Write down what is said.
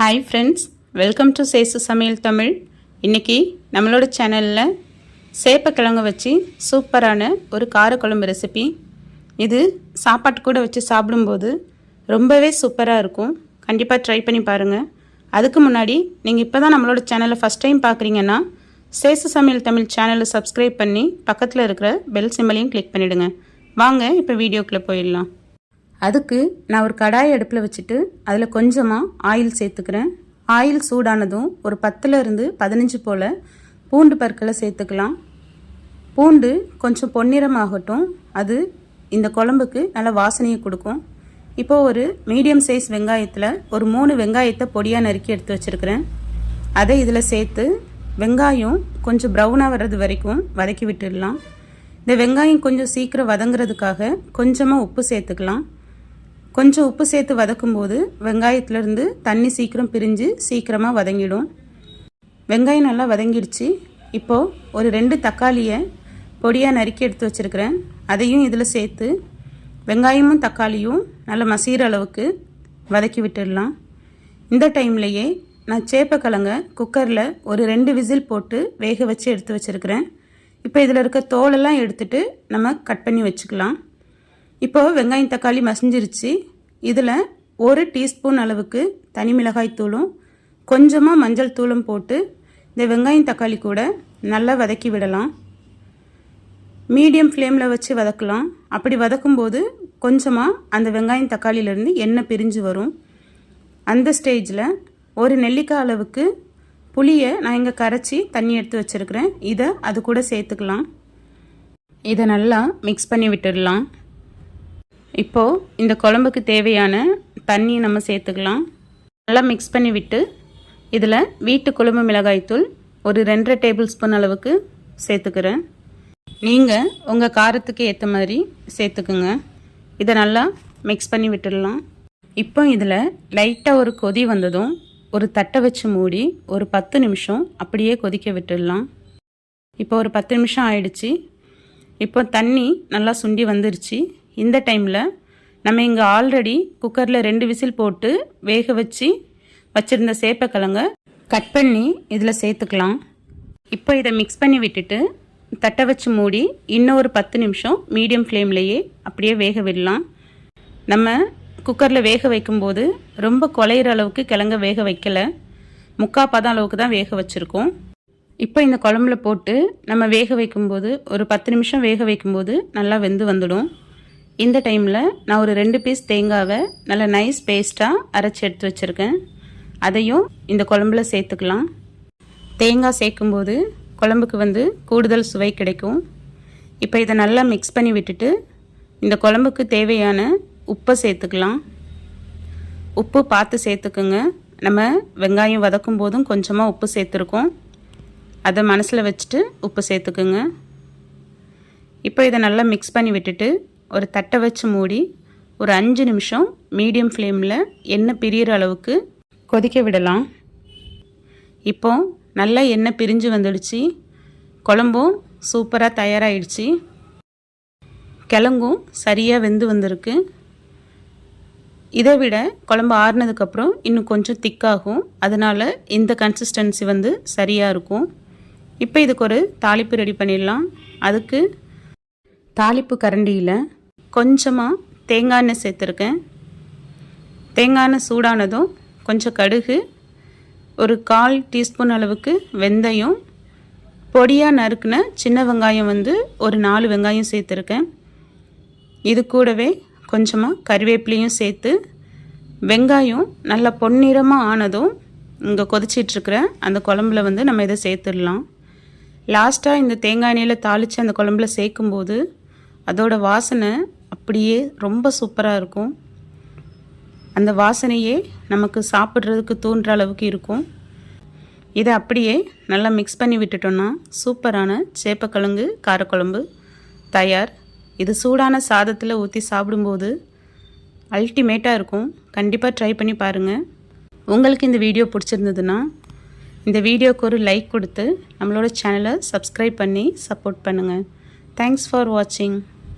Hi friends welcome to Sesu சமையல் தமிழ் இன்றைக்கி நம்மளோட சேனலில் சேப்பக்கிழங்கு வச்சு சூப்பரான ஒரு காரக்குழம்பு ரெசிபி இது சாப்பாட்டு கூட வச்சு சாப்பிடும்போது ரொம்பவே சூப்பராக இருக்கும். கண்டிப்பாக ட்ரை பண்ணி பாருங்கள் அதுக்கு முன்னாடி நீங்கள் இப்போ தான் நம்மளோட சேனலை ஃபஸ்ட் டைம் பார்க்குறீங்கன்னா சேசு சமையல் தமிழ் சேனலை சப்ஸ்கிரைப் பண்ணி பக்கத்தில் இருக்கிற பெல் சிம்மலையும் கிளிக் பண்ணிவிடுங்க வாங்க இப்போ வீடியோக்குள்ளே போயிடலாம். அதுக்கு நான் ஒரு கடாய் அடுப்பில் வச்சுட்டு அதில் கொஞ்சமாக ஆயில் சேர்த்துக்கிறேன். ஆயில் சூடானதும் ஒரு பத்துலேருந்து பதினஞ்சு போல் பூண்டு பற்களை சேர்த்துக்கலாம். பூண்டு கொஞ்சம் பொன்னிறமாகட்டும். அது இந்த குழம்புக்கு நல்ல வாசனையை கொடுக்கும். இப்போது ஒரு மீடியம் சைஸ் வெங்காயத்தில் ஒரு மூணு வெங்காயத்தை பொடியாக நறுக்கி எடுத்து வச்சுருக்கிறேன். அதை இதில் சேர்த்து வெங்காயம் கொஞ்சம் ப்ரௌனாக வர்றது வரைக்கும் வதக்கி விட்டுடலாம். இந்த வெங்காயம் கொஞ்சம் சீக்கிரம் வதங்குறதுக்காக கொஞ்சமாக உப்பு சேர்த்துக்கலாம். கொஞ்சம் உப்பு சேர்த்து வதக்கும்போது வெங்காயத்துலேருந்து தண்ணி சீக்கிரம் பிரிஞ்சு சீக்கிரமாக வதங்கிடும். வெங்காயம் நல்லா வதங்கிடுச்சு. இப்போது ஒரு ரெண்டு தக்காளியை பொடியாக நறுக்கி எடுத்து வச்சுருக்கிறேன். அதையும் இதில் சேர்த்து வெங்காயமும் தக்காளியும் நல்லா மசீர அளவுக்கு வதக்கி விட்டுடலாம். இந்த டைம்லையே நான் சேப்பக்கிழங்க குக்கரில் ஒரு ரெண்டு விசில் போட்டு வேக வச்சு எடுத்து வச்சுருக்கிறேன். இப்போ இதில் இருக்க தோலெல்லாம் எடுத்துட்டு நம்ம கட் பண்ணி வச்சுக்கலாம். இப்போ வெங்காயம் தக்காளி மசிஞ்சிருச்சு. இதில் ஒரு டீஸ்பூன் அளவுக்கு தனி மிளகாய் தூளும் கொஞ்சமாக மஞ்சள் தூளும் போட்டு இந்த வெங்காயம் தக்காளி கூட நல்லா வதக்கி விடலாம். மீடியம் ஃப்ளேமில் வச்சு வதக்கலாம். அப்படி வதக்கும்போது கொஞ்சமாக அந்த வெங்காயம் தக்காளியிலேருந்து எண்ணெய் பிரிஞ்சு வரும். அந்த ஸ்டேஜில் ஒரு நெல்லிக்காய் அளவுக்கு புளியை நான் இங்கே கரைச்சி தண்ணி எடுத்து வச்சுருக்கிறேன். இதை அது கூட சேர்த்துக்கலாம். இதை நல்லா மிக்ஸ் பண்ணி விட்டுடலாம். இப்போது இந்த குழம்புக்கு தேவையான தண்ணியை நம்ம சேர்த்துக்கலாம். நல்லா மிக்ஸ் பண்ணி விட்டு இதில் வீட்டு குழம்பு மிளகாய்த்தூள் ஒரு ரெண்டரை டேபிள் ஸ்பூன் அளவுக்கு சேர்த்துக்கிறேன். நீங்கள் உங்கள் காரத்துக்கு ஏற்ற மாதிரி சேர்த்துக்குங்க. இதை நல்லா மிக்ஸ் பண்ணி விட்டுடலாம். இப்போ இதில் லைட்டாக ஒரு கொதி வந்ததும் ஒரு தட்டை வச்சு மூடி ஒரு பத்து நிமிஷம் அப்படியே கொதிக்க விட்டுடலாம். இப்போ ஒரு பத்து நிமிஷம் ஆயிடுச்சு. இப்போ தண்ணி நல்லா சுண்டி வந்துருச்சு. இந்த டைமில் நம்ம இங்கே ஆல்ரெடி குக்கரில் ரெண்டு விசில் போட்டு வேக வச்சு வச்சுருந்த சேப்பக்கிழங்க கட் பண்ணி இதில் சேர்த்துக்கலாம். இப்போ இதை மிக்ஸ் பண்ணி விட்டுட்டு தட்டை வச்சு மூடி இன்னும் ஒரு பத்து நிமிஷம் மீடியம் ஃப்ளேம்லேயே அப்படியே வேக விடலாம். நம்ம குக்கரில் வேக வைக்கும்போது ரொம்ப குலையிற அளவுக்கு கிழங்க வேக வைக்கலை. முக்கா பதம் அளவுக்கு தான் வேக வச்சுருக்கோம். இப்போ இந்த குழம்புல போட்டு நம்ம வேக வைக்கும்போது ஒரு பத்து நிமிஷம் வேக வைக்கும்போது நல்லா வெந்து வந்துடும். இந்த டைமில் நான் ஒரு ரெண்டு பீஸ் தேங்காவை நல்லா நைஸ் பேஸ்ட்டாக அரைச்சி எடுத்து வச்சுருக்கேன். அதையும் இந்த குழம்புல சேர்த்துக்கலாம். தேங்காய் சேர்க்கும்போது குழம்புக்கு வந்து கூடுதல் சுவை கிடைக்கும். இப்போ இதை நல்லா மிக்ஸ் பண்ணி விட்டுட்டு இந்த குழம்புக்கு தேவையான உப்பை சேர்த்துக்கலாம். உப்பு பார்த்து சேர்த்துக்குங்க. நம்ம வெங்காயம் வதக்கும் போதும் கொஞ்சமாக உப்பு சேர்த்துருக்கோம். அதை மனசில் வச்சுட்டு உப்பு சேர்த்துக்குங்க. இப்போ இதை நல்லா மிக்ஸ் பண்ணி விட்டுட்டு ஒரு தட்டை வச்சு மூடி ஒரு அஞ்சு நிமிஷம் மீடியம் ஃப்ளேமில் எண்ணெய் பிரியிற அளவுக்கு கொதிக்க விடலாம். இப்போ நல்லா எண்ணெய் பிரிஞ்சு வந்துடுச்சு. குழம்பும் சூப்பராக தயாராகிடுச்சு கிழங்கும் சரியாக வெந்து வந்திருக்கு. இதை விட குழம்பு ஆறுனதுக்கப்புறம் இன்னும் கொஞ்சம் திக்காகும். அதனால் இந்த கன்சிஸ்டன்சி வந்து சரியாக இருக்கும். இப்போ இதுக்கு ஒரு தாளிப்பு ரெடி பண்ணிடலாம். அதுக்கு தாளிப்பு கரண்டியில் கொஞ்சமாக தேங்காய் எண்ணெய் சேர்த்துருக்கேன். தேங்காய் எண்ணெய் சூடானதும் கொஞ்சம் கடுகு ஒரு கால் டீஸ்பூன் அளவுக்கு வெந்தயம் பொடியாக நறுக்குன சின்ன வெங்காயம் வந்து ஒரு நாலு வெங்காயம் சேர்த்துருக்கேன். இது கூடவே கொஞ்சமாக கறிவேப்பிலையும் சேர்த்து வெங்காயம் நல்லா பொன்னிறமாக ஆனதும் இங்கே கொதிச்சிட்ருக்கிற அந்த குழம்புல வந்து நம்ம இதை சேர்த்துடலாம். லாஸ்ட்டாக இந்த தேங்காய் எண்ணெயில் தாளித்து அந்த குழம்புல சேர்க்கும்போது அதோட வாசனை அப்படியே ரொம்ப சூப்பராக இருக்கும். அந்த வாசனையே நமக்கு சாப்பிட்றதுக்கு தூண்டுற அளவுக்கு இருக்கும். இதை அப்படியே நல்லா மிக்ஸ் பண்ணி விட்டுட்டோன்னா சூப்பரான சேப்பக்கிழங்கு காரக்குழம்பு தயார். இது சூடான சாதத்தில் ஊற்றி சாப்பிடும்போது அல்டிமேட்டாக இருக்கும். கண்டிப்பாக ட்ரை பண்ணி பாருங்கள் உங்களுக்கு இந்த வீடியோ பிடிச்சிருந்ததுன்னா இந்த வீடியோக்கு ஒரு லைக் கொடுத்து நம்மளோட சேனலை சப்ஸ்கிரைப் பண்ணி சப்போர்ட் பண்ணுங்கள் தேங்க்ஸ் ஃபார் வாட்சிங்